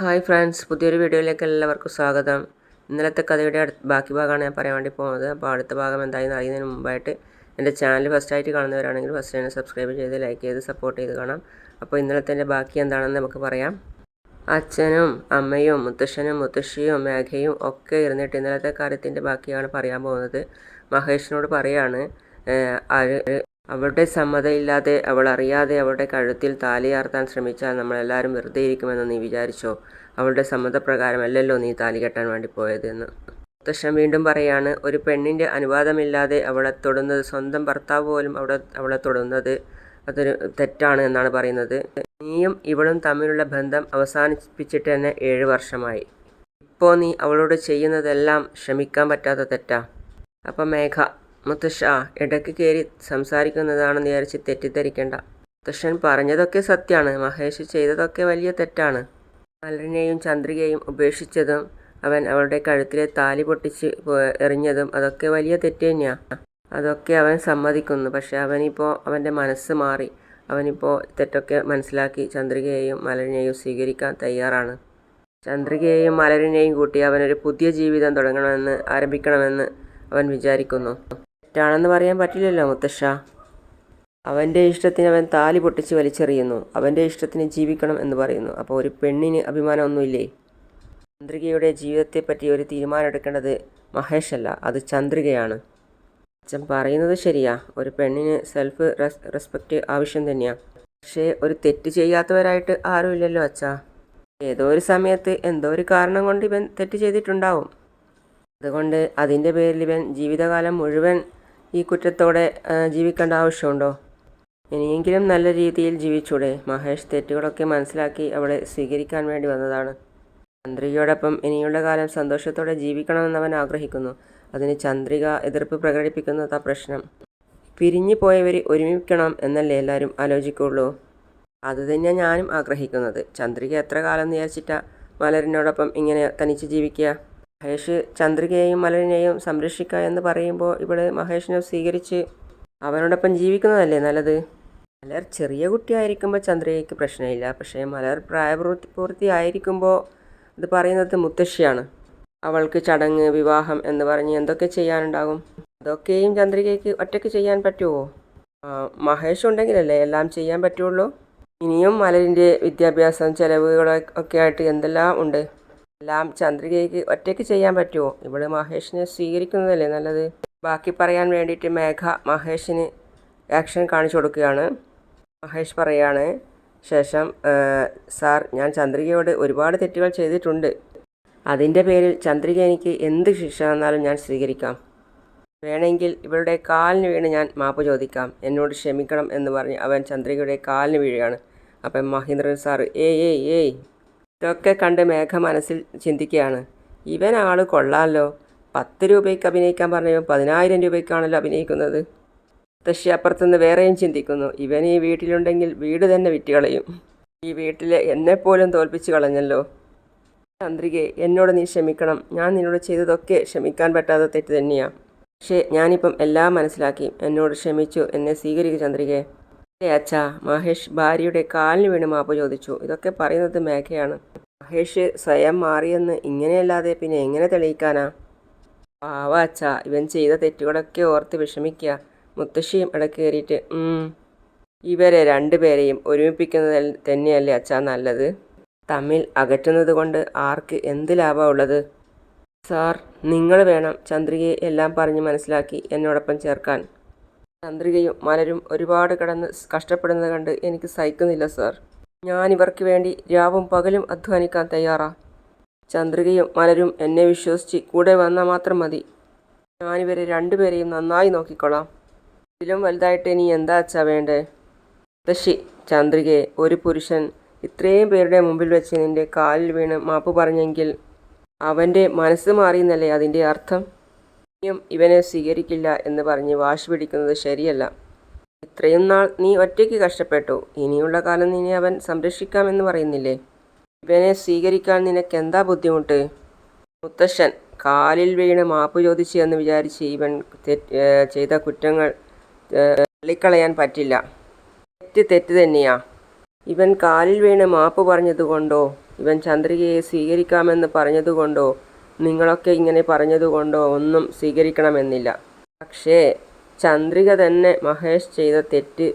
Hi friends പുതിയൊരു വീഡിയോയിലേക്ക് എല്ലാവർക്കും സ്വാഗതം. ഇന്നലത്തെ കഥയുടെ ബാക്കി ഭാഗമാണ് ഞാൻ പറയാൻ വേണ്ടി പോകുന്നത്. അപ്പോൾ അടുത്ത ഭാഗം എന്തായെന്ന് അറിയുന്നതിന് മുമ്പായിട്ട് എന്റെ ചാനൽ ഫസ്റ്റായിട്ട് കാണുന്നവരാണെങ്കിൽ ഫസ്റ്റ് തന്നെ സബ്സ്ക്രൈബ് ചെയ്ത് ലൈക്ക് ചെയ്ത് സപ്പോർട്ട് ചെയ്ത് കാണാം. അപ്പോൾ ഇന്നലത്തെ എന്റെ ബാക്കി എന്താണെന്ന് നമുക്ക് പറയാം. അച്ഛനും അമ്മയും മുത്തശ്ശനും മുത്തശ്ശിയും മേഘയും ഒക്കെ ഇരുന്നിട്ട് ഇന്നലത്തെ കാര്യത്തിന്റെ ബാക്കിയാണ് പറയാൻ പോകുന്നത്. മഹേഷിനോട് പറയാണ് അവളുടെ സമ്മതമില്ലാതെ അവൾ അറിയാതെ അവളുടെ കഴുത്തിൽ താലിയാർത്താൻ ശ്രമിച്ചാൽ നമ്മളെല്ലാവരും വെറുതെ ഇരിക്കുമെന്ന് നീ വിചാരിച്ചോ? അവളുടെ സമ്മതപ്രകാരമല്ലല്ലോ നീ താലി കെട്ടാൻ വേണ്ടി പോയതെന്ന്. മുത്തശ്ശൻ വീണ്ടും പറയാണ് ഒരു പെണ്ണിന്റെ അനുവാദമില്ലാതെ അവളെ തൊടുന്നത് സ്വന്തം ഭർത്താവ് പോലും അവിടെ അവളെ തൊടുന്നത് അതൊരു തെറ്റാണ് എന്നാണ് പറയുന്നത്. നീയും ഇവളും തമ്മിലുള്ള ബന്ധം അവസാനിപ്പിച്ചിട്ട് തന്നെ ഏഴ് വർഷമായി. ഇപ്പോൾ നീ അവളോട് ചെയ്യുന്നതെല്ലാം ക്ഷമിക്കാൻ പറ്റാത്ത തെറ്റാ. അപ്പം മേഘ മുത്തശ്ശ ഇടയ്ക്ക് കയറി സംസാരിക്കുന്നതാണെന്ന് വിചാരിച്ച് തെറ്റിദ്ധരിക്കേണ്ട. മുത്തശ്ശൻ പറഞ്ഞതൊക്കെ സത്യമാണ് മഹേഷ് ചെയ്തതൊക്കെ വലിയ തെറ്റാണ്. മലരനെയും ചന്ദ്രികയും ഉപേക്ഷിച്ചതും അവൻ അവളുടെ കഴുത്തിലെ താലി പൊട്ടിച്ച് എറിഞ്ഞതും അതൊക്കെ വലിയ തെറ്റ് തന്നെയാണ് അതൊക്കെ അവൻ സമ്മതിക്കുന്നു. പക്ഷെ അവനിപ്പോൾ അവന്റെ മനസ്സ് മാറി. അവനിപ്പോൾ തെറ്റൊക്കെ മനസ്സിലാക്കി ചന്ദ്രികയെയും മലരനെയും സ്വീകരിക്കാൻ തയ്യാറാണ്. ചന്ദ്രികയെയും മലരനെയും കൂട്ടി അവനൊരു പുതിയ ജീവിതം തുടങ്ങണമെന്ന് ആരംഭിക്കണമെന്ന് അവൻ വിചാരിക്കുന്നു. തെറ്റാണെന്ന് പറയാൻ പറ്റില്ലല്ലോ മുത്തശ്ശ. അവന്റെ ഇഷ്ടത്തിന് അവൻ താലി പൊട്ടിച്ച് വലിച്ചെറിയുന്നു. അവന്റെ ഇഷ്ടത്തിന് ജീവിക്കണം എന്ന് പറയുന്നു. അപ്പോൾ ഒരു പെണ്ണിന് അഭിമാനമൊന്നുമില്ലേ? ചന്ദ്രികയുടെ ജീവിതത്തെപ്പറ്റി ഒരു തീരുമാനം എടുക്കേണ്ടത് അല്ല അത് ചന്ദ്രികയാണ്. അച്ഛൻ പറയുന്നത് ശരിയാ. ഒരു പെണ്ണിന് സെൽഫ് റെസ്പെക്റ്റ് ആവശ്യം തന്നെയാണ് പക്ഷേ ഒരു തെറ്റ് ചെയ്യാത്തവരായിട്ട് ആരുമില്ലല്ലോ അച്ഛാ. ഏതോ ഒരു സമയത്ത് എന്തോ ഒരു കാരണം കൊണ്ട് ഇവൻ തെറ്റ് ചെയ്തിട്ടുണ്ടാവും. അതുകൊണ്ട് അതിന്റെ പേരിൽ ഇവൻ ജീവിതകാലം മുഴുവൻ ഈ കുറ്റത്തോടെ ജീവിക്കേണ്ട ആവശ്യമുണ്ടോ? ഇനിയെങ്കിലും നല്ല രീതിയിൽ ജീവിച്ചൂടെ. മഹേഷ് തെറ്റുകളൊക്കെ മനസ്സിലാക്കി അവളെ സ്വീകരിക്കാൻ വേണ്ടി വന്നതാണ്. ചന്ദ്രികയോടൊപ്പം ഇനിയുള്ള കാലം സന്തോഷത്തോടെ ജീവിക്കണമെന്ന് അവൻ ആഗ്രഹിക്കുന്നു. അതിന് ചന്ദ്രിക എതിർപ്പ് പ്രകടിപ്പിക്കുന്നതാ പ്രശ്നം. പിരിഞ്ഞു പോയവർ ഒരുമിക്കണം എന്നല്ലേ എല്ലാവരും ആലോചിക്കുള്ളൂ. അത് തന്നെ ഞാനും ആഗ്രഹിക്കുന്നത്. ചന്ദ്രിക എത്ര കാലം വിചാരിച്ചിട്ടാ മലരിനോടൊപ്പം ഇങ്ങനെ തനിച്ച് ജീവിക്കുക? മഹേഷ് ചന്ദ്രികയെയും മലരിനെയും സംരക്ഷിക്കുക എന്ന് പറയുമ്പോൾ ഇവിടെ മഹേഷിനെ സ്വീകരിച്ച് അവനോടൊപ്പം ജീവിക്കുന്നതല്ലേ നല്ലത്? മലർ ചെറിയ കുട്ടിയായിരിക്കുമ്പോൾ ചന്ദ്രികയ്ക്ക് പ്രശ്നമില്ല. പക്ഷേ മലർ പ്രായപൂർത്തി പൂർത്തിയായിരിക്കുമ്പോൾ ഇത് പറയുന്നത് മുത്തശ്ശിയാണ്. അവൾക്ക് ചടങ്ങ് വിവാഹം എന്ന് പറഞ്ഞ് എന്തൊക്കെ ചെയ്യാനുണ്ടാകും? അതൊക്കെയും ചന്ദ്രികയ്ക്ക് ഒറ്റയ്ക്ക് ചെയ്യാൻ പറ്റുമോ? മഹേഷ് ഉണ്ടെങ്കിലല്ലേ എല്ലാം ചെയ്യാൻ പറ്റുള്ളൂ? ഇനിയും മലരിന്റെ വിദ്യാഭ്യാസം ചെലവുകളൊക്കെ ആയിട്ട് എന്തെല്ലാം ഉണ്ട്? എല്ലാം ചന്ദ്രികയ്ക്ക് ഒറ്റയ്ക്ക് ചെയ്യാൻ പറ്റുമോ? ഇവിടെ മഹേഷിനെ സ്വീകരിക്കുന്നതല്ലേ നല്ലത്? ബാക്കി പറയാൻ വേണ്ടിയിട്ട് മേഘ മഹേഷിന് ആക്ഷൻ കാണിച്ചു കൊടുക്കുകയാണ്. മഹേഷ് പറയാണ് ശേഷം "ആ, സാർ ഞാൻ ചന്ദ്രികയോട് ഒരുപാട് തെറ്റുകൾ ചെയ്തിട്ടുണ്ട്. അതിന്റെ പേരിൽ ചന്ദ്രിക എനിക്ക് എന്ത് ശിക്ഷ തന്നാലും ഞാൻ സ്വീകരിക്കാം. വേണമെങ്കിൽ ഇവളുടെ കാലിന് വീണ് ഞാൻ മാപ്പ് ചോദിക്കാം. എന്നോട് ക്ഷമിക്കണം എന്ന് പറഞ്ഞ് അവൻ ചന്ദ്രികയുടെ കാലിന് വീഴുകയാണ്. അപ്പം മഹേന്ദ്രൻ സാർ ഏയ് ഏയ് ഏയ്. ഇതൊക്കെ കണ്ട് മേഘ മനസ്സിൽ ചിന്തിക്കുകയാണ്. ഇവൻ ആൾ കൊള്ളാമല്ലോ പത്ത് രൂപയ്ക്ക് അഭിനയിക്കാൻ പറഞ്ഞു പതിനായിരം രൂപയ്ക്കാണല്ലോ അഭിനയിക്കുന്നത്. മുത്തശ്ശി അപ്പുറത്തുനിന്ന് വേറെയും ചിന്തിക്കുന്നു. ഇവൻ ഈ വീട്ടിലുണ്ടെങ്കിൽ വീട് തന്നെ വിറ്റുകളയും. ഈ വീട്ടിലെ എന്നെപ്പോലും തോൽപ്പിച്ച് കളഞ്ഞല്ലോ. ചന്ദ്രികെ എന്നോട് നീ ക്ഷമിക്കണം. ഞാൻ നിന്നോട് ചെയ്തതൊക്കെ ക്ഷമിക്കാൻ പറ്റാത്ത തെറ്റ് തന്നെയാണ് പക്ഷേ ഞാനിപ്പം എല്ലാം മനസ്സിലാക്കി. എന്നോട് ക്ഷമിച്ചു. എന്നെ സ്വീകരിക്കുക ചന്ദ്രികെ. അല്ലേ അച്ഛാ. മഹേഷ് ഭാര്യയുടെ കാലിന് വീണ് മാപ്പ് ചോദിച്ചു. ഇതൊക്കെ പറയുന്നത് മേഘയാണ്. മഹേഷ് സ്വയം മാറിയെന്ന് ഇങ്ങനെയല്ലാതെ പിന്നെ എങ്ങനെ തെളിയിക്കാനാ? പാവ അച്ഛാ. ഇവൻ ചെയ്ത തെറ്റുകളൊക്കെ ഓർത്ത് വിഷമിക്കുക മുത്തശ്ശിയും ഇടയ്ക്ക് കയറിയിട്ട് "ഉം, ഇവരെ രണ്ടുപേരെയും ഒരുമിപ്പിക്കുന്നത് തന്നെയല്ലേ അച്ഛാ നല്ലത്? തമ്മിൽ അകറ്റുന്നത് കൊണ്ട് ആർക്ക് എന്ത് ലാഭമുള്ളത് സാർ നിങ്ങൾ വേണം ചന്ദ്രികയെ എല്ലാം പറഞ്ഞ് മനസ്സിലാക്കി എന്നോടൊപ്പം ചേർക്കാൻ. ചന്ദ്രികയും മലരും ഒരുപാട് കിടന്ന് കഷ്ടപ്പെടുന്നത് കണ്ട് എനിക്ക് സഹിക്കുന്നില്ല സാർ. ഞാൻ ഇവർക്ക് വേണ്ടി രാവും പകലും അധ്വാനിക്കാൻ തയ്യാറാ. ചന്ദ്രികയും മലരും എന്നെ വിശ്വസിച്ച് കൂടെ വന്നാൽ മാത്രം മതി. ഞാനിവരെ രണ്ടുപേരെയും നന്നായി നോക്കിക്കൊള്ളാം. ഇതിലും വലുതായിട്ട് ഇനി എന്താ അച്ഛാ വേണ്ടേ? മുത്തശ്ശി ചന്ദ്രികയെ ഒരു പുരുഷൻ ഇത്രയും പേരുടെ മുമ്പിൽ വെച്ച് നിന്റെ കാലിൽ വീണ് മാപ്പ് പറഞ്ഞെങ്കിൽ അവന്റെ മനസ്സ് മാറിയെന്നല്ലേ അതിന്റെ അർത്ഥം? ഇനിയും ഇവനെ സ്വീകരിക്കില്ല എന്ന് പറഞ്ഞ് വാശി പിടിക്കുന്നത് ശരിയല്ല. ഇത്രയും നാൾ നീ ഒറ്റയ്ക്ക് കഷ്ടപ്പെട്ടു. ഇനിയുള്ള കാലം നിന്നെ അവൻ സംരക്ഷിക്കാമെന്ന് പറയുന്നില്ലേ? ഇവനെ സ്വീകരിക്കാൻ നിനക്ക് എന്താ ബുദ്ധിമുട്ട്? മുത്തശ്ശൻ കാലിൽ വീണ് മാപ്പ് ചോദിച്ചു എന്ന് വിചാരിച്ച് ഇവൻ ചെയ്ത കുറ്റങ്ങൾ തള്ളിക്കളയാൻ പറ്റില്ല. തെറ്റ് തെറ്റ് തന്നെയാ. ഇവൻ കാലിൽ വീണ് മാപ്പ് പറഞ്ഞതുകൊണ്ടോ ഇവൻ ചന്ദ്രികയെ സ്വീകരിക്കാമെന്ന് പറഞ്ഞതുകൊണ്ടോ നിങ്ങളൊക്കെ ഇങ്ങനെ പറഞ്ഞതുകൊണ്ടോ ഒന്നും സ്വീകരിക്കണമെന്നില്ല. പക്ഷേ ചന്ദ്രിക തന്നെ മഹേഷ് ചെയ്ത തെറ്റ്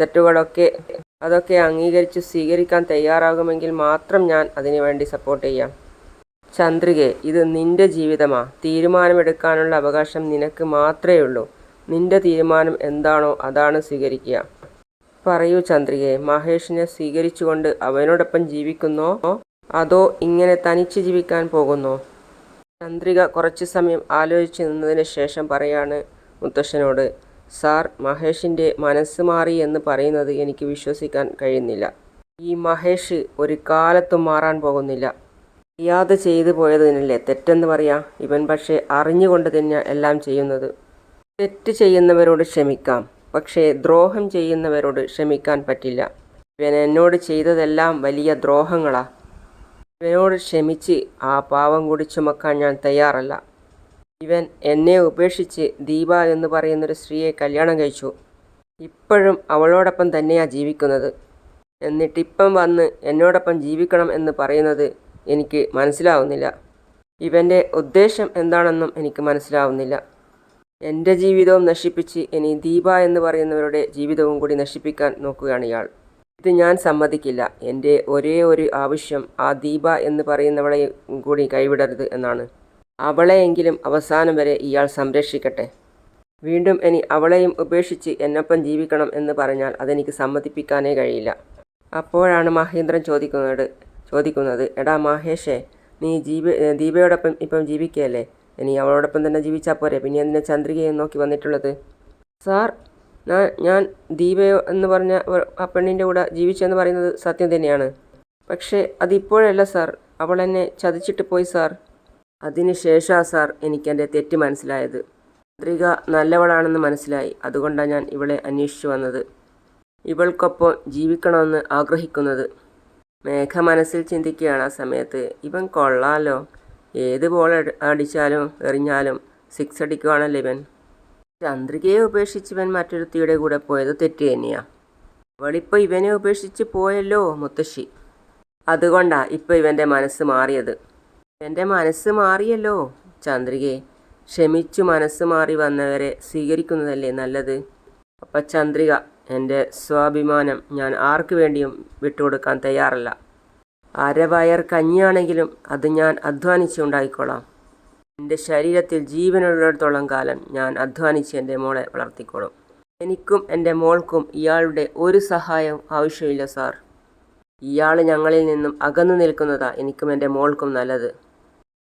തെറ്റുകളൊക്കെ അതൊക്കെ അംഗീകരിച്ച് സ്വീകരിക്കാൻ തയ്യാറാകുമെങ്കിൽ മാത്രം ഞാൻ അതിനുവേണ്ടി സപ്പോർട്ട് ചെയ്യാം. ചന്ദ്രികെ ഇത് നിന്റെ ജീവിതമാ. തീരുമാനമെടുക്കാനുള്ള അവകാശം നിനക്ക് മാത്രമേ ഉള്ളൂ. നിന്റെ തീരുമാനം എന്താണോ അതാണ് സ്വീകരിക്കുക. പറയൂ ചന്ദ്രികെ മഹേഷിനെ സ്വീകരിച്ചുകൊണ്ട് അവനോടൊപ്പം ജീവിക്കുന്നോ? അതോ ഇങ്ങനെ തനിച്ച് ജീവിക്കാൻ പോകുന്നോ? ചന്ദ്രിക കുറച്ചു സമയം ആലോചിച്ച് നിന്നതിന് ശേഷം പറയാണ് മുത്തശ്ശനോട് സാർ മഹേഷിന്റെ മനസ്സ് മാറി എന്ന് പറയുന്നത് എനിക്ക് വിശ്വസിക്കാൻ കഴിയുന്നില്ല. ഈ മഹേഷ് ഒരു കാലത്തും മാറാൻ പോകുന്നില്ല. അറിയാതെ ചെയ്തു പോയതിനല്ലേ തെറ്റെന്ന് പറയാം? ഇവൻ പക്ഷേ അറിഞ്ഞുകൊണ്ട് തന്നെ എല്ലാം ചെയ്യുന്നത്. തെറ്റ് ചെയ്യുന്നവരോട് ക്ഷമിക്കാം പക്ഷേ ദ്രോഹം ചെയ്യുന്നവരോട് ക്ഷമിക്കാൻ പറ്റില്ല. ഇവൻ എന്നോട് ചെയ്തതെല്ലാം വലിയ ദ്രോഹങ്ങളാ. ഇവനോട് ക്ഷമിച്ച് ആ പാവം കൂടി ചുമക്കാൻ ഞാൻ തയ്യാറല്ല. ഇവൻ എന്നെ ഉപേക്ഷിച്ച് ദീപ എന്ന് പറയുന്നൊരു സ്ത്രീയെ കല്യാണം കഴിച്ചു. ഇപ്പോഴും അവളോടൊപ്പം തന്നെയാണ് ജീവിക്കുന്നത്. എന്നിട്ടിപ്പം വന്ന് എന്നോടൊപ്പം ജീവിക്കണം എന്ന് പറയുന്നത് എനിക്ക് മനസ്സിലാവുന്നില്ല. ഇവന്റെ ഉദ്ദേശം എന്താണെന്നും എനിക്ക് മനസ്സിലാവുന്നില്ല. എന്റെ ജീവിതവും നശിപ്പിച്ച് ഇനി ദീപ എന്ന് പറയുന്നവരുടെ ജീവിതവും കൂടി നശിപ്പിക്കാൻ നോക്കുകയാണ് ഇയാൾ. ഇത് ഞാൻ സമ്മതിക്കില്ല. എന്റെ ഒരേ ഒരു ആവശ്യം ആ ദീപ എന്ന് പറയുന്നവളെ കൂടി കൈവിടരുത് എന്നാണ്. അവളെയെങ്കിലും അവസാനം വരെ ഇയാൾ സംരക്ഷിക്കട്ടെ. വീണ്ടും ഇനി അവളെയും ഉപേക്ഷിച്ച് എന്നൊപ്പം ജീവിക്കണം എന്ന് പറഞ്ഞാൽ അതെനിക്ക് സമ്മതിപ്പിക്കാനേ കഴിയില്ല. അപ്പോഴാണ് മഹേന്ദ്രൻ ചോദിക്കുന്നത് ചോദിക്കുന്നത് എടാ മഹേഷേ നീ ജീവ ദീപയോടൊപ്പം ഇപ്പം ജീവിക്കുകയല്ലേ ഇനി അവളോടൊപ്പം തന്നെ ജീവിച്ചാൽ പോരെ? പിന്നെ എന്തിനാ ചന്ദ്രികയെ നോക്കി വന്നിട്ടുള്ളത്? സാർ ഞാൻ ദീപ എന്ന് പറഞ്ഞ ആ പെണ്ണിന്റെ കൂടെ ജീവിച്ചെന്ന് പറയുന്നത് സത്യം തന്നെയാണ്. പക്ഷേ അതിപ്പോഴല്ല സാർ. അവൾ എന്നെ ചതിച്ചിട്ട് പോയി സാർ. അതിന് ശേഷമാണ് സാർ എനിക്കെന്റെ തെറ്റ് മനസ്സിലായത്. ചന്ദ്രിക നല്ലവളാണെന്ന് മനസ്സിലായി. അതുകൊണ്ടാണ് ഞാൻ ഇവളെ അന്വേഷിച്ചു വന്നത്. ഇവൾക്കൊപ്പം ജീവിക്കണമെന്ന് ആഗ്രഹിക്കുന്നത്. മേഘ മനസ്സിൽ ചിന്തിക്കുകയാണ് ആ സമയത്ത്. ഇവൻ കൊള്ളാലോ. ഏത് ബോൾ അടിച്ചാലും എറിഞ്ഞാലും സിക്സ് അടിക്കുവാണല്ലോ ഇവൻ. ചന്ദ്രികയെ ഉപേക്ഷിച്ച് ഇവൻ മറ്റൊരുത്തിയുടെ കൂടെ പോയത് തെറ്റ് തന്നെയാ. അവളിപ്പോൾ ഇവനെ ഉപേക്ഷിച്ച് പോയല്ലോ മുത്തശ്ശി. അതുകൊണ്ടാ ഇപ്പോൾ ഇവന്റെ മനസ്സ് മാറിയത്. എന്റെ മനസ്സ് മാറിയല്ലോ ചന്ദ്രികയെ ക്ഷമിച്ചു മനസ്സ് മാറി വന്നവരെ സ്വീകരിക്കുന്നതല്ലേ നല്ലത്? അപ്പം ചന്ദ്രിക എന്റെ സ്വാഭിമാനം ഞാൻ ആർക്കു വേണ്ടിയും വിട്ടുകൊടുക്കാൻ തയ്യാറല്ല. അരവയർ കഞ്ഞിയാണെങ്കിലും അത് ഞാൻ അധ്വാനിച്ചുണ്ടായിക്കോളാം എന്റെ ശരീരത്തിൽ ജീവനുള്ളിടത്തോളം കാലം ഞാൻ അധ്വാനിച്ച് എന്റെ മോളെ വളർത്തിക്കോളും. എനിക്കും എന്റെ മോൾക്കും ഇയാളുടെ ഒരു സഹായം ആവശ്യമില്ല സാർ. ഇയാൾ ഞങ്ങളിൽ നിന്നും അകന്നു നിൽക്കുന്നതാ എനിക്കും എന്റെ മോൾക്കും നല്ലത്.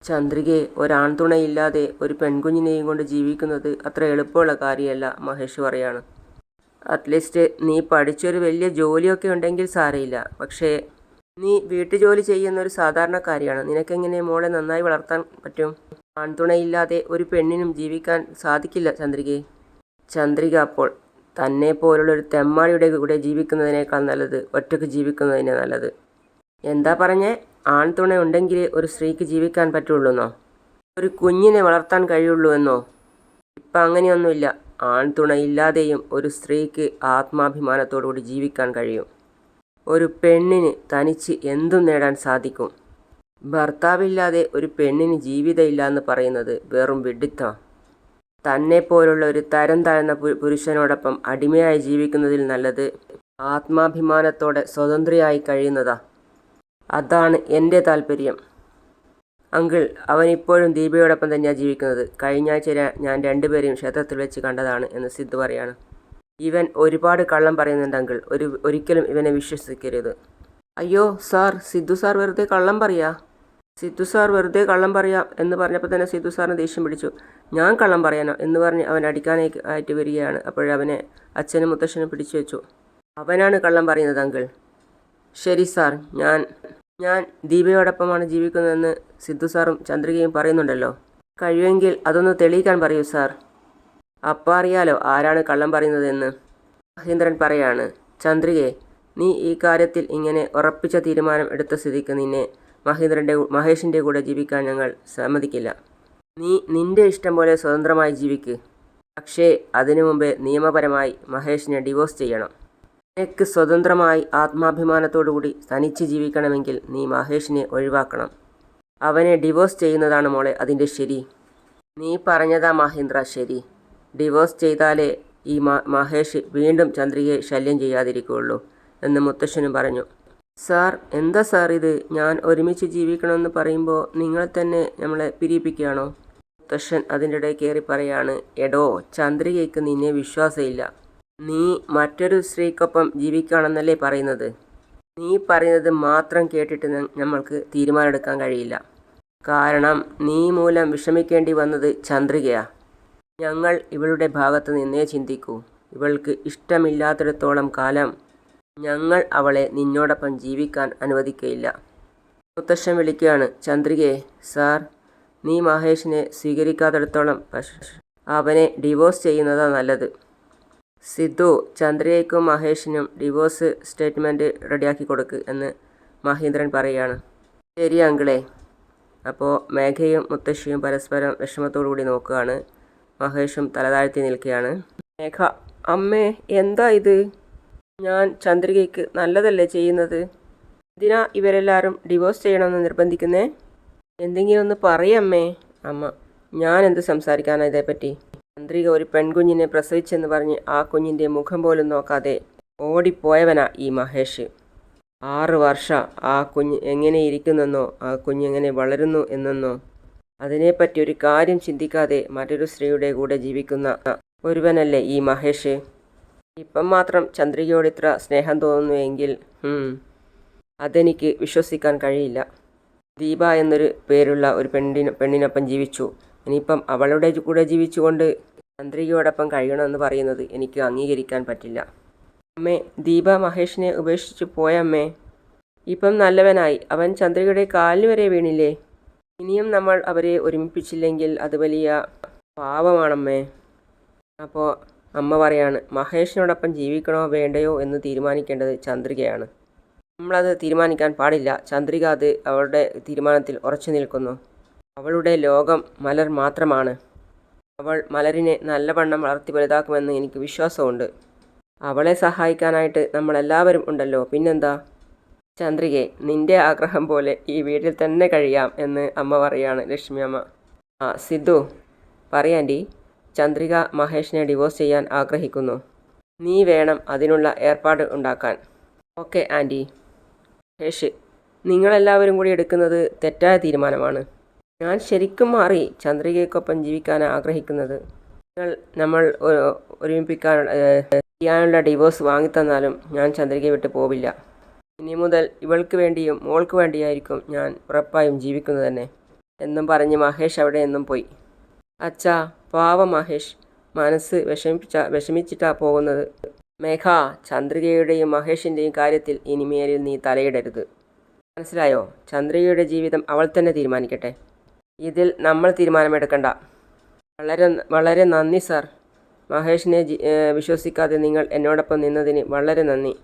ചന്ദ്രികയെ ഒരാൺതുണയില്ലാതെ ഒരു പെൺകുഞ്ഞിനെയും കൊണ്ട് ജീവിക്കുന്നത് അത്ര എളുപ്പമുള്ള കാര്യമല്ല മഹേഷ് പറയാണ്. അറ്റ്ലീസ്റ്റ് നീ പഠിച്ചൊരു വലിയ ജോലിയൊക്കെ ഉണ്ടെങ്കിൽ സാരമില്ല. പക്ഷേ നീ വീട്ടുജോലി ചെയ്യുന്ന ഒരു സാധാരണക്കാരിയാണ്. നിനക്കെങ്ങനെ മോളെ നന്നായി വളർത്താൻ പറ്റും? ആൺതുണയില്ലാതെ ഒരു പെണ്ണിനും ജീവിക്കാൻ സാധിക്കില്ല ചന്ദ്രികയെ ചന്ദ്രിക അപ്പോൾ തന്നെ പോലുള്ള ഒരു തെമ്മാടിയുടെ കൂടെ ജീവിക്കുന്നതിനേക്കാൾ നല്ലത് ഒറ്റയ്ക്ക് ജീവിക്കുന്നതിനെ നല്ലത്. എന്താ പറഞ്ഞേ? ആൺതുണ ഉണ്ടെങ്കിലേ ഒരു സ്ത്രീക്ക് ജീവിക്കാൻ പറ്റുള്ളൂന്നോ? ഒരു കുഞ്ഞിനെ വളർത്താൻ കഴിയുള്ളൂ എന്നോ? ഇപ്പം അങ്ങനെയൊന്നുമില്ല. ആൺതുണ ഇല്ലാതെയും ഒരു സ്ത്രീക്ക് ആത്മാഭിമാനത്തോടുകൂടി ജീവിക്കാൻ കഴിയും. ഒരു പെണ്ണിന് തനിച്ച് എന്തും നേടാൻ സാധിക്കും. ഭർത്താവില്ലാതെ ഒരു പെണ്ണിന് ജീവിതമില്ല എന്ന് പറയുന്നത് വെറും വിഡിത്തമാണ് തന്നെ പോലുള്ള ഒരു തരം താഴ്ന്ന പുരുഷനോടൊപ്പം അടിമയായി ജീവിക്കുന്നതിൽ നല്ലത് ആത്മാഭിമാനത്തോടെ സ്വതന്ത്രയായി കഴിയുന്നതാ. അതാണ് എന്റെ താല്പര്യം. അങ്കിൾ അവൻ ഇപ്പോഴും ദീപയോടൊപ്പം തന്നെയാണ് ജീവിക്കുന്നത്. കഴിഞ്ഞ ആഴ്ച ഞാൻ രണ്ടുപേരെയും ക്ഷേത്രത്തിൽ വെച്ച് കണ്ടതാണ് എന്ന് സിദ്ധു പറയാണ്. ഇവൻ ഒരുപാട് കള്ളം പറയുന്നുണ്ട് അങ്കിൾ. ഒരു ഒരിക്കലും ഇവനെ വിശ്വസിക്കരുത്. അയ്യോ സാർ സിദ്ധു സാർ വെറുതെ കള്ളം പറയാ? സിദ്ധു സാർ വെറുതെ കള്ളം പറയാം എന്ന് പറഞ്ഞപ്പോൾ തന്നെ സിദ്ധു സാറിന് ദേഷ്യം പിടിച്ചു. ഞാൻ കള്ളം പറയാനോ എന്ന് പറഞ്ഞ് അവൻ അടിക്കാനായി ആയിട്ട് വരികയാണ്. അപ്പോഴവനെ അച്ഛനും മുത്തശ്ശനും പിടിച്ചു വെച്ചു. അവനാണ് കള്ളം പറയുന്നത് അങ്കിൾ. ശരി സാർ ഞാൻ ഞാൻ ദീപയോടൊപ്പമാണ് ജീവിക്കുന്നതെന്ന് സിദ്ധു സാറും ചന്ദ്രികയും പറയുന്നുണ്ടല്ലോ. കഴിയുമെങ്കിൽ അതൊന്ന് തെളിയിക്കാൻ പറയൂ സാർ. അപ്പം അറിയാലോ ആരാണ് കള്ളം പറയുന്നതെന്ന്. മഹേന്ദ്രൻ പറയാണ് ചന്ദ്രികയെ നീ ഈ കാര്യത്തിൽ ഇങ്ങനെ ഉറപ്പിച്ച തീരുമാനം എടുത്ത സ്ഥിതിക്ക് നിന്നെ മഹേന്ദ്രന്റെ മഹേഷിന്റെ കൂടെ ജീവിക്കാൻ ഞങ്ങൾ സമ്മതിക്കില്ല. നീ നിന്റെ ഇഷ്ടം പോലെ സ്വതന്ത്രമായി ജീവിക്ക്. പക്ഷേ അതിനു മുമ്പേ നിയമപരമായി മഹേഷിനെ ഡിവോഴ്സ് ചെയ്യണം. നിനക്ക് സ്വതന്ത്രമായി ആത്മാഭിമാനത്തോടുകൂടി തനിച്ച് ജീവിക്കണമെങ്കിൽ നീ മഹേഷിനെ ഒഴിവാക്കണം. അവനെ ഡിവോഴ്സ് ചെയ്യുന്നതാണ് മോളെ അതിന്റെ ശരി. നീ പറഞ്ഞതാ മഹേന്ദ്ര ശരി. ഡിവോഴ്സ് ചെയ്താലേ ഈ മഹേഷ് വീണ്ടും ചന്ദ്രികയെ ശല്യം ചെയ്യാതിരിക്കുകയുള്ളൂ എന്ന് മുത്തശ്ശനും പറഞ്ഞു. സാർ എന്താ സാർ ഇത്? ഞാൻ ഒരുമിച്ച് ജീവിക്കണമെന്ന് പറയുമ്പോൾ നിങ്ങൾ തന്നെ നമ്മളെ പിരിയിപ്പിക്കുകയാണോ? മുത്തശ്ശൻ അതിന്റെ ഇടയിൽ കയറി പറയാണ് എടോ ചന്ദ്രികയ്ക്ക് നിന്നെ വിശ്വാസമില്ല. നീ മറ്റൊരു സ്ത്രീക്കൊപ്പം ജീവിക്കുകയാണെന്നല്ലേ പറയുന്നത്? നീ പറയുന്നത് മാത്രം കേട്ടിട്ട് നമ്മൾക്ക് തീരുമാനമെടുക്കാൻ കഴിയില്ല. കാരണം നീ മൂലം വിഷമിക്കേണ്ടി വന്നത് ചന്ദ്രികയാ. ഞങ്ങൾ ഇവളുടെ ഭാഗത്ത് നിന്നേ ചിന്തിക്കൂ. ഇവൾക്ക് ഇഷ്ടമില്ലാത്തിടത്തോളം കാലം ഞങ്ങൾ അവളെ നിന്നോടൊപ്പം ജീവിക്കാൻ അനുവദിക്കയില്ല. മുത്തശ്ശൻ വിളിക്കുകയാണ് ചന്ദ്രികയെ സാർ നീ മഹേഷിനെ സ്വീകരിക്കാത്തിടത്തോളം അവനെ ഡിവോഴ്സ് ചെയ്യുന്നതാണ് നല്ലത്. സിദ്ധു ചന്ദ്രികയ്ക്കും മഹേഷിനും ഡിവോഴ്സ് സ്റ്റേറ്റ്മെന്റ് റെഡിയാക്കി കൊടുക്ക് എന്ന് മഹേന്ദ്രൻ പറയുകയാണ്. ശരി അങ്കിളെ. അപ്പോൾ മേഘയും മുത്തശ്ശിയും പരസ്പരം വിഷമത്തോടു കൂടി നോക്കുകയാണ്. മഹേഷും തലതാഴ്ത്തി നിൽക്കുകയാണ്. മേഘ അമ്മേ എന്താ ഇത്? ഞാൻ ചന്ദ്രികയ്ക്ക് നല്ലതല്ലേ ചെയ്യുന്നത്? എന്തിനാ ഇവരെല്ലാവരും ഡിവോഴ്സ് ചെയ്യണമെന്ന് നിർബന്ധിക്കുന്നേ? എന്തെങ്കിലും ഒന്ന് പറയമ്മേ അമ്മ ഞാൻ എന്ത് സംസാരിക്കാനാ ഇതേപ്പറ്റി? ചന്ദ്രിക ഒരു പെൺകുഞ്ഞിനെ പ്രസവിച്ചെന്ന് പറഞ്ഞ് ആ കുഞ്ഞിന്റെ മുഖം പോലും നോക്കാതെ ഓടിപ്പോയവനാ ഈ മഹേഷ്. ആറ് വർഷം ആ കുഞ്ഞ് എങ്ങനെ ഇരിക്കുന്നെന്നോ ആ കുഞ്ഞ് എങ്ങനെ വളരുന്നു എന്നെന്നോ. അതിനെപ്പറ്റി ഒരു കാര്യം ചിന്തിക്കാതെ മറ്റൊരു സ്ത്രീയുടെ കൂടെ ജീവിക്കുന്ന ഒരുവനല്ലേ ഈ മഹേഷ്? ഇപ്പം മാത്രം ചന്ദ്രികയോട് ഇത്ര സ്നേഹം തോന്നുന്നുവെങ്കിൽ അതെനിക്ക് വിശ്വസിക്കാൻ കഴിയില്ല. ദീപ എന്നൊരു പേരുള്ള ഒരു പെണ്ണിന് പെണ്ണിനൊപ്പം ജീവിച്ചു. ഇനിയിപ്പം അവളുടെ കൂടെ ജീവിച്ചുകൊണ്ട് ചന്ദ്രികയോടൊപ്പം കഴിയണമെന്ന് പറയുന്നത് എനിക്ക് അംഗീകരിക്കാൻ പറ്റില്ല. അമ്മേ ദീപ മഹേഷിനെ ഉപേക്ഷിച്ച് പോയമ്മേ. ഇപ്പം നല്ലവനായി. അവൻ ചന്ദ്രികയുടെ കാലിന് വരെ വീണില്ലേ? ഇനിയും നമ്മൾ അവരെ ഒരുമിപ്പിച്ചില്ലെങ്കിൽ അത് വലിയ പാവമാണമ്മേ അപ്പോൾ അമ്മ പറയാണ് മഹേഷിനോടൊപ്പം ജീവിക്കണോ വേണ്ടയോ എന്ന് തീരുമാനിക്കേണ്ടത് ചന്ദ്രികയാണ്. നമ്മളത് തീരുമാനിക്കാൻ പാടില്ല. ചന്ദ്രിക അത് അവളുടെ തീരുമാനത്തിൽ ഉറച്ചു നിൽക്കുന്നു. അവളുടെ ലോകം മലർ മാത്രമാണ്. അവൾ മലരിനെ നല്ലവണ്ണം വളർത്തി വലുതാക്കുമെന്ന് എനിക്ക് വിശ്വാസമുണ്ട്. അവളെ സഹായിക്കാനായിട്ട് നമ്മളെല്ലാവരും ഉണ്ടല്ലോ. പിന്നെന്താ? ചന്ദ്രികെ നിന്റെ ആഗ്രഹം പോലെ ഈ വീട്ടിൽ തന്നെ കഴിയാം എന്ന് അമ്മ പറയാണ് ലക്ഷ്മി അമ്മ. ആ സിദ്ധു പറയാന്റി ചന്ദ്രിക മഹേഷിനെ ഡിവോഴ്സ് ചെയ്യാൻ ആഗ്രഹിക്കുന്നു. നീ വേണം അതിനുള്ള ഏർപ്പാട് ഉണ്ടാക്കാൻ. ഓക്കെ ആന്റി മഹേഷ് നിങ്ങളെല്ലാവരും കൂടി എടുക്കുന്നത് തെറ്റായ തീരുമാനമാണ്. ഞാൻ ശരിക്കും മാറി ചന്ദ്രികയ്ക്കൊപ്പം ജീവിക്കാൻ ആഗ്രഹിക്കുന്നത്. നിങ്ങൾ നമ്മൾ ഒരുമിപ്പിക്കാൻ ചെയ്യാനുള്ള ഡിവോഴ്സ് വാങ്ങിത്തന്നാലും ഞാൻ ചന്ദ്രികയെ വിട്ട് പോവില്ല. ഇനി മുതൽ ഇവൾക്ക് വേണ്ടിയും മോൾക്ക് വേണ്ടിയായിരിക്കും ഞാൻ ഉറപ്പായും ജീവിക്കുന്നത് തന്നെ. എന്നും പറഞ്ഞ് മഹേഷ് അവിടെ നിന്നും പോയി. അച്ഛാ പാവ മഹേഷ്. മനസ്സ് വിഷമിപ്പിച്ച വിഷമിച്ചിട്ടാ പോകുന്നത്. മേഘ ചന്ദ്രികയുടെയും മഹേഷിന്റെയും കാര്യത്തിൽ ഇനിമേലിൽ നീ തലയിടരുത്. മനസ്സിലായോ? ചന്ദ്രികയുടെ ജീവിതം അവൾ തന്നെ തീരുമാനിക്കട്ടെ. ഇതിൽ നമ്മൾ തീരുമാനമെടുക്കണ്ട. വളരെ വളരെ നന്ദി സാർ. മഹേഷിനെ വിശ്വസിക്കാതെ നിങ്ങൾ എന്നോടൊപ്പം നിന്നതിന് വളരെ നന്ദി.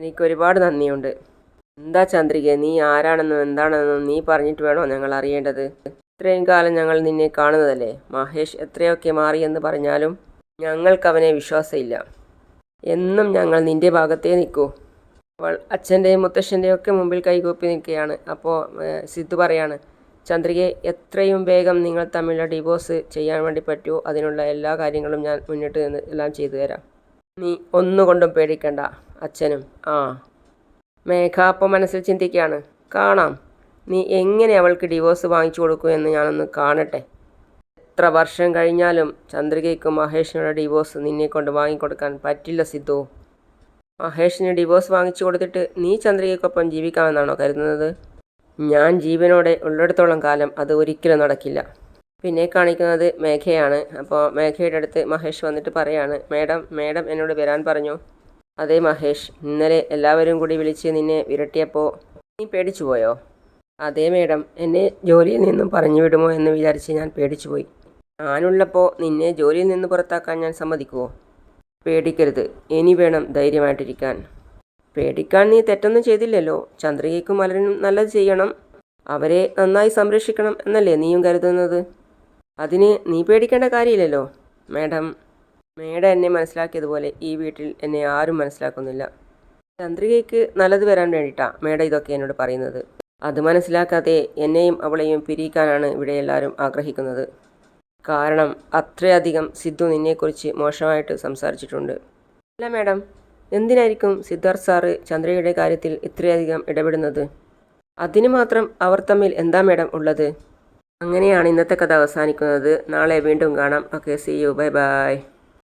എനിക്ക് ഒരുപാട് നന്ദിയുണ്ട്. എന്താ ചന്ദ്രിക നീ ആരാണെന്നും എന്താണെന്നും നീ പറഞ്ഞിട്ട് വേണോ ഞങ്ങൾ അറിയേണ്ടത്? ഇത്രയും കാലം ഞങ്ങൾ നിന്നെ കാണുന്നതല്ലേ? മഹേഷ് എത്രയൊക്കെ മാറിയെന്ന് പറഞ്ഞാലും ഞങ്ങൾക്കവനെ വിശ്വാസമില്ല. എന്നും ഞങ്ങൾ നിന്റെ ഭാഗത്തേ നിൽക്കൂ. അവൾ അച്ഛന്റെയും മുത്തശ്ശന്റെയും ഒക്കെ മുമ്പിൽ കൈകൂപ്പി നിൽക്കുകയാണ്. അപ്പോൾ സിദ്ധു പറയാണ് ചന്ദ്രികയെ എത്രയും വേഗം നിങ്ങൾ തമ്മിലുള്ള ഡിവോഴ്സ് ചെയ്യാൻ വേണ്ടി പറ്റുമോ അതിനുള്ള എല്ലാ കാര്യങ്ങളും ഞാൻ മുന്നിട്ട് നിന്ന് എല്ലാം ചെയ്തു തരാം. നീ ഒന്നുകൊണ്ടും പേടിക്കണ്ട അച്ഛനും. ആ. മേഘ അപ്പം മനസ്സിൽ ചിന്തിക്കുകയാണ് കാണാം. നീ എങ്ങനെ അവൾക്ക് ഡിവോഴ്സ് വാങ്ങിച്ചു കൊടുക്കുമെന്ന് ഞാനൊന്ന് കാണട്ടെ. എത്ര വർഷം കഴിഞ്ഞാലും ചന്ദ്രികയ്ക്കും മഹേഷിനുള്ള ഡിവോഴ്സ് നിന്നെ കൊണ്ട് വാങ്ങിക്കൊടുക്കാൻ പറ്റില്ല സിദ്ധു. മഹേഷിന് ഡിവോഴ്സ് വാങ്ങിച്ചു കൊടുത്തിട്ട് നീ ചന്ദ്രികയ്ക്കൊപ്പം ജീവിക്കാമെന്നാണോ കരുതുന്നത്? ഞാൻ ജീവനോടെ ഉള്ളിടത്തോളം കാലം അത് ഒരിക്കലും നടക്കില്ല. പിന്നെ കാണിക്കുന്നത് മേഘയാണ്. അപ്പോൾ മേഘയുടെ അടുത്ത് മഹേഷ് വന്നിട്ട് പറയാണ് മേഡം മേഡം എന്നോട് വരാൻ പറഞ്ഞു. അതെ മഹേഷ് ഇന്നലെ എല്ലാവരും കൂടി വിളിച്ച് നിന്നെ വിരട്ടിയപ്പോൾ നീ പേടിച്ചു പോയോ അതെ മേഡം എന്നെ ജോലിയിൽ നിന്നും പറഞ്ഞു വിടുമോ എന്ന് വിചാരിച്ച് ഞാൻ പേടിച്ചു പോയി. ഞാനുള്ളപ്പോൾ നിന്നെ ജോലിയിൽ നിന്ന് പുറത്താക്കാൻ ഞാൻ സമ്മതിക്കുമോ പേടിക്കരുത്. ഇനി വേണം ധൈര്യമായിട്ടിരിക്കാൻ. പേടിക്കാൻ നീ തെറ്റൊന്നും ചെയ്തില്ലല്ലോ. ചന്ദ്രികയ്ക്കും മലരനും നല്ലത് ചെയ്യണം. അവരെ നന്നായി സംരക്ഷിക്കണം എന്നല്ലേ നീയും കരുതുന്നത്? അതിന് നീ പേടിക്കേണ്ട കാര്യമില്ലല്ലോ. മേഡം മേഡം എന്നെ മനസ്സിലാക്കിയതുപോലെ ഈ വീട്ടിൽ എന്നെ ആരും മനസ്സിലാക്കുന്നില്ല. ചന്ദ്രികയ്ക്ക് നല്ലത് വരാൻ വേണ്ടിയിട്ടാണ് മേഡം ഇതൊക്കെ എന്നോട് പറയുന്നത്. അത് മനസ്സിലാക്കാതെ എന്നെയും അവളെയും പിരിയിക്കാനാണ് ഇവിടെ എല്ലാവരും ആഗ്രഹിക്കുന്നത്. കാരണം അത്രയധികം സിദ്ധു നിന്നെക്കുറിച്ച് മോശമായിട്ട് സംസാരിച്ചിട്ടുണ്ട്. അല്ല മേഡം എന്തിനായിരിക്കും സിദ്ധാർത്ഥ് സാറ് ചന്ദ്രയുടെ കാര്യത്തിൽ ഇത്രയധികം ഇടപെടുന്നത്? അതിന് മാത്രം അവർ തമ്മിൽ എന്താ മേഡം ഉള്ളത്? അങ്ങനെയാണ് ഇന്നത്തെ കഥ അവസാനിക്കുന്നത്. നാളെ വീണ്ടും കാണാം. Okay see you bye bye